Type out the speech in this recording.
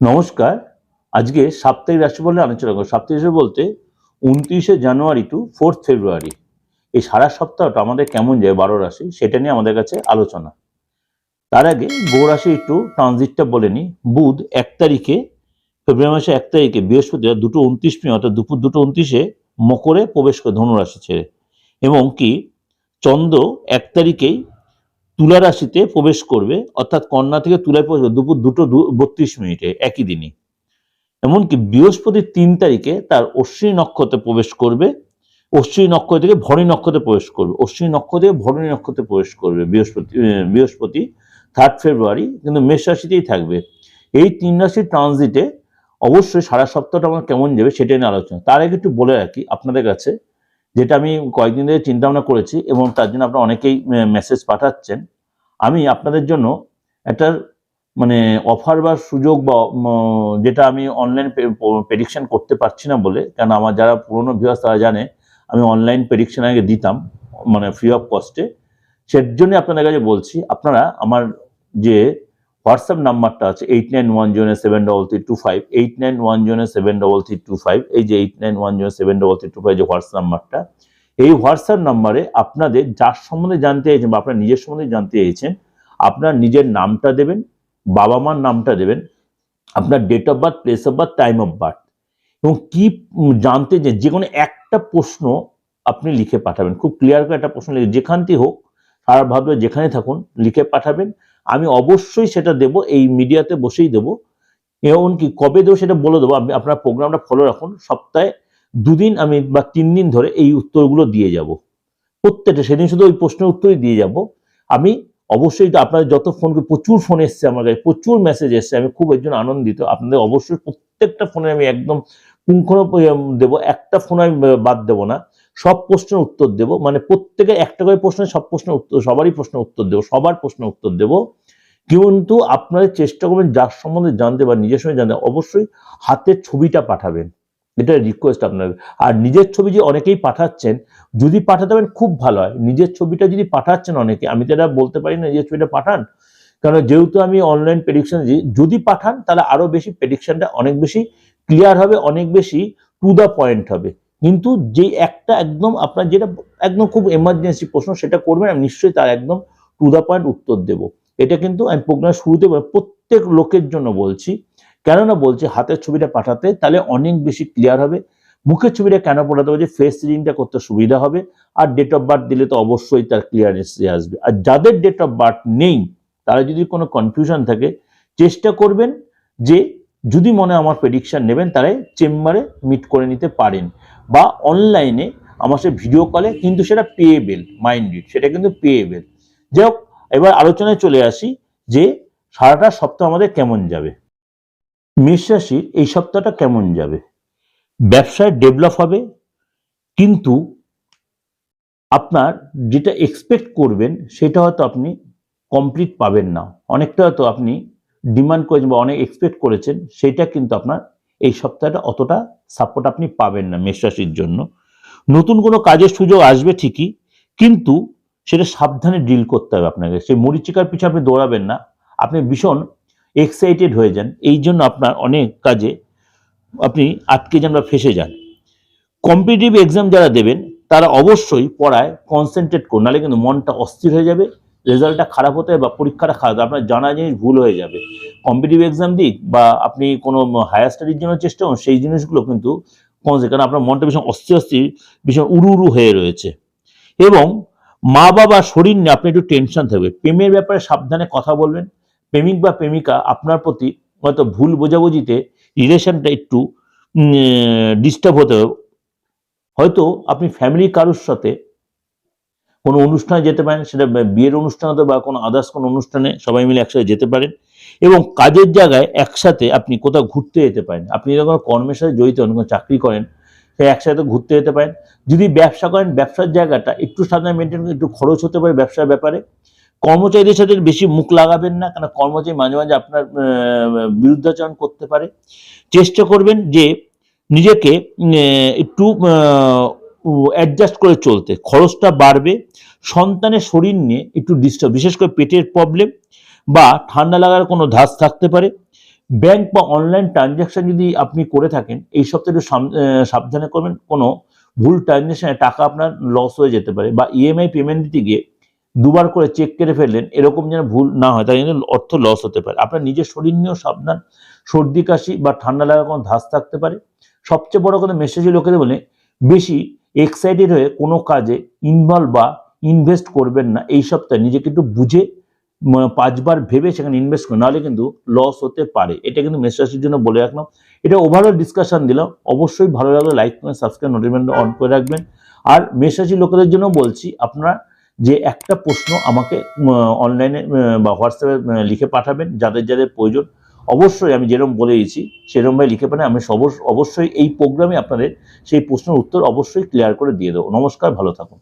নমস্কার। আজকে সাপ্তাহিক নিয়ে আলোচনা করব। সাপ্তাহিক রাশি বলতে উনত্রিশে জানুয়ারি টু ফোর্থ ফেব্রুয়ারি এই সারা সপ্তাহটা আমাদের কেমন যায় বারো রাশি, সেটা নিয়ে আমাদের কাছে আলোচনা। তার আগে রাশি একটু ট্রানজিটটা বলে নিই। বুধ এক তারিখে, ফেব্রুয়ারি মাসে এক তারিখে বৃহস্পতিবার দুটো উনত্রিশ মিনিট অর্থাৎ দুপুর দুটো উনত্রিশে মকরে প্রবেশ করে ধনুরাশি ছেড়ে। এবং কি, চন্দ্র এক তারিখেই তুলা রাশিতে প্রবেশ করবে, অর্থাৎ কন্যা থেকে তুলায় প্রবেশ করবে, দুপুর দুটো বত্রিশ মিনিটে, একই দিনই। এমনকি বৃহস্পতি তিন তারিখে তার অশ্বিনী নক্ষত্রে প্রবেশ করবে, অশ্বিনী নক্ষত্র থেকে ভরণী নক্ষত্রে প্রবেশ করবে, অশ্বিনী নক্ষত্র থেকে ভরণী নক্ষত্রে প্রবেশ করবে বৃহস্পতি বৃহস্পতি থার্ড ফেব্রুয়ারি কিন্তু মেষ রাশিতেই থাকবে। এই তিন রাশির ট্রানজিটে অবশ্যই সারা সপ্তাহটা আমার কেমন যাবে সেটা নিয়ে আলোচনা। তার আগে একটু বলে রাখি আপনাদের কাছে যেটা আমি কয়েকদিন ধরে চিন্তা ভাবনা করেছি এবং তার জন্য আপনারা অনেকেই মেসেজ পাঠাচ্ছেন। আমি আপনাদের জন্য একটা মানে অফার বা সুযোগ বা যেটা আমি অনলাইন প্রেডিকশন করতে পারছি না বলে, কারণ আমার যারা পুরনো ভিউয়ার্স তারা জানে, আমি অনলাইন প্রেডিকশন আগে দিতাম মানে ফ্রি অফ কস্টে সের আপনাদের কাছে বলছি, আপনারা আমার যে হোয়াটসঅ্যাপ নাম্বারটা আছে eight nine one zero seven double three two five eight nine one zero seven double three two five এই যে eight nine one zero seven double three two five যে হোয়াটসঅ্যাপ নাম্বারটা, এই হোয়াটসঅ্যাপ নাম্বারে আপনাদের যার সম্বন্ধে জানতে চাইছেন বা আপনার নিজের সম্বন্ধে জানতে চাইছেন, আপনার নিজের নামটা দেবেন, বাবা মার নামটা দেবেন, আপনার date of birth place of birth time of birth এবং কি জানতে যে যে কোনো একটা প্রশ্ন আপনি লিখে পাঠাবেন। খুব ক্লিয়ার করে একটা প্রশ্ন লিখে, যেখান থেকে হোক, সারা ভাবে যেখানে থাকুন, লিখে পাঠাবেন। আমি অবশ্যই সেটা দেব, এই মিডিয়াতে বসেই দেবো। এমনকি কবে দেবো সেটা বলে দেবো। আপনি আপনার প্রোগ্রামটা ফলো রাখুন। সপ্তাহে দুদিন আমি বা তিন দিন ধরে এই উত্তরগুলো দিয়ে যাব। প্রত্যেকটা, সেদিন শুধু ওই প্রশ্নের উত্তরই দিয়ে যাব। আমি অবশ্যই আপনাদের যত ফোন প্রচুর ফোন এসছে আমার কাছে, প্রচুর মেসেজ এসছে। আমি খুব একজন আনন্দিত। আপনাদের অবশ্যই প্রত্যেকটা ফোনে আমি একদম পুঙ্খানো দেবো। একটা ফোন আমি বাদ দেবো না। সব প্রশ্নের উত্তর দেবো। মানে প্রত্যেকের একটা করে প্রশ্নের সব প্রশ্নের উত্তর, সবারই প্রশ্নের উত্তর দেবো, সবার প্রশ্নের উত্তর দেবো। কিন্তু আপনাদের চেষ্টা করবেন যার সম্বন্ধে জানতে বা নিজের সঙ্গে জানতে, অবশ্যই হাতের ছবিটা পাঠাবেন। এটা রিকোয়েস্ট আপনার আর নিজের ছবি যে অনেকেই পাঠাচ্ছেন, যদি পাঠাতে পারেন খুব ভালো হয়। নিজের ছবিটা যদি পাঠাচ্ছেন অনেকে, আমি তো এটা বলতে পারি না নিজের ছবিটা পাঠান। কারণ যেহেতু আমি অনলাইন প্রেডিকশন যদি পাঠান তাহলে আরও বেশি প্রেডিকশনটা অনেক বেশি ক্লিয়ার হবে, অনেক বেশি টু দ্য পয়েন্ট হবে। কিন্তু যে একটা একদম আপনার যেটা একদম খুব এমার্জেন্সি প্রশ্ন, সেটা করবেন আমি নিশ্চয়ই তার একদম টু দ্য পয়েন্ট উত্তর দেবো। এটা কিন্তু আমি প্রোগ্রাম শুরুতে প্রত্যেক লোকের জন্য বলছি। কেননা বলছি, হাতের ছবিটা পাঠাতে তাহলে অনেক বেশি ক্লিয়ার হবে। মুখের ছবিটা কেন পাঠাতে হবে? যে ফেস রিডিংটা করতে সুবিধা হবে। আর ডেট অফ বার্থ দিলে তো অবশ্যই তার ক্লিয়ারেন্স আসবে। আর যাদের ডেট অফ বার্থ নেই, তারা যদি কোনো কনফিউশন থাকে, চেষ্টা করবেন যে যদি মনে আমার প্রেডিকশান নেবেন, তাহলে চেম্বারে মিট করে নিতে পারেন বা অনলাইনে আমার সে ভিডিও কলে কিন্তু সেটা পেয়েবেল মাইন্ডেড সেটা কিন্তু পেয়েবেল যাই হোক, এবার আলোচনায় চলে আসি যে সারাটা সপ্তাহ আমাদের কেমন যাবে? মেষ রাশির এই সপ্তাহটা কেমন যাবে? ব্যবসায় ডেভেলপ হবে, কিন্তু আপনার যেটা এক্সপেক্ট করবেন, সেটা হয়তো আপনি কমপ্লিট পাবেন না। অনেকটা হয়তো আপনি ডিমান্ড করেছেন বা অনেক এক্সপেক্ট করেছেন, সেটা কিন্তু আপনার এই সপ্তাহটা অতটা সাপোর্ট আপনি পাবেন না মেষ রাশির জন্য। নতুন কোনো কাজের সুযোগ আসবে ঠিকই, কিন্তু সেটা সাবধানে ডিল করতে হবে আপনাকে। সেই মরিচিকার পিছনে আপনি দৌড়াবেন না। আপনি ভীষণ এক্সাইটেড হয়ে যান। এই জন্য আপনার অনেক কাজে আপনি আটকে যান বা ফেসে যান। কম্পিটিটিভ এক্সাম যারা দেবেন, তারা অবশ্যই পড়ায় কনসেন্ট্রেট করুন। নাহলে কিন্তু মনটা অস্থির হয়ে যাবে। রেজাল্টটা খারাপ হতে বা পরীক্ষাটা খারাপ আপনার জানা জিনিস ভুল হয়ে যাবে। কম্পিটিভ এক্সাম দিক বা আপনি কোনো হায়ার স্টাডির জন্য চেষ্টা করুন, সেই জিনিসগুলো কিন্তু কমছে কারণ আপনার মনটা ভীষণ অস্থির অস্থির, ভীষণ উড়ু উড়ু হয়ে রয়েছে। এবং মা বাবা শরীর নিয়ে আপনি একটু টেনশন থাকবে। প্রেমের ব্যাপারে সাবধানে কথা বলবেন। প্রেমিক বা প্রেমিকা আপনার প্রতি হয়তো ভুল বোঝাবুঝিতে রিলেশনটা একটু ডিস্টার্ব হতে হবে। হয়তো আপনি ফ্যামিলি কারোর সাথে কোনো অনুষ্ঠানে যেতে পারেন, সেটা বিয়ের অনুষ্ঠান হতে বা কোনো আদার্স কোনো অনুষ্ঠানে সবাই মিলে একসাথে যেতে পারেন। এবং কাজের জায়গায় একসাথে আপনি কোথাও ঘুরতে যেতে পারেন। আপনি যখন কর্মের সাথে জড়িত হন, কোনো চাকরি করেন, সে একসাথে ঘুরতে যেতে পারেন। যদি ব্যবসা করেন, ব্যবসার জায়গাটা একটু সাধারণ মেনটেন একটু খরচ হতে পারে ব্যবসার ব্যাপারে। কর্মচারীদের সাথে বেশি মুখ লাগাবেন না কারণ কর্মচারী মাঝে মাঝে আপনার বিরুদ্ধাচরণ করতে পারে। চেষ্টা করবেন যে নিজেকে একটু অ্যাডজাস্ট করে চলতে। খরচটা বাড়বে, সন্তানের শরীর নিয়ে একটু ডিস্টার্ব বিশেষ করে পেটের প্রবলেম বা ঠান্ডা লাগার কোনো ধাস থাকতে পারে। ব্যাংক বা অনলাইন ট্রানজ্যাকশন যদি আপনি করে থাকেন, এই সপ্তাহে একটু সাবধানে করবেন। কোনো ভুল ট্রানজ্যাকশনে টাকা আপনার লস হয়ে যেতে পারে বা ইএমআই পেমেন্ট দিতে গিয়ে দুবার করে চেক কেটে ফেললেন, এরকম যেন ভুল না হয় তাই অর্থ লস হতে পারে। আপনার নিজের শরীর নিয়েও সাবধান, সর্দি, কাশি বা ঠান্ডা লাগার কোনো ধাস থাকতে পারে। সবচেয়ে বড় কথা মেসেজে লোকেদের বলে, বেশি এক্সাইটেড হয়ে কোনো কাজে ইনভলভ বা ইনভেস্ট করবেন না, এই সপ্তাহে নিজেকে একটু বুঝে পাঁচবার ভেবে সেখানে ইনভেস্ট করুন, নাহলে কিন্তু লস হতে পারে। এটা কিন্তু মেসেজের জন্য বলে রাখলাম। এটা ওভারঅল ডিসকাশন দিলাম। অবশ্যই ভালো লাগলে লাইক করে সাবস্ক্রাইব নোটিফিকেশন অন করে রাখবেন। আর মেসেজি লোকেদের জন্য বলছি, আপনারা যে একটা প্রশ্ন আমাকে অনলাইনে বা হোয়াটসঅ্যাপে লিখে পাঠাবেন, যাদের যাদের প্রয়োজন অবশ্যই আমি যেরকম বলেছি সেরকমভাবে লিখে পারেন আমি অবশ্যই এই প্রোগ্রামে আপনাদের সেই প্রশ্নের উত্তর অবশ্যই ক্লিয়ার করে দিয়ে দেবো। নমস্কার, ভালো থাকুন।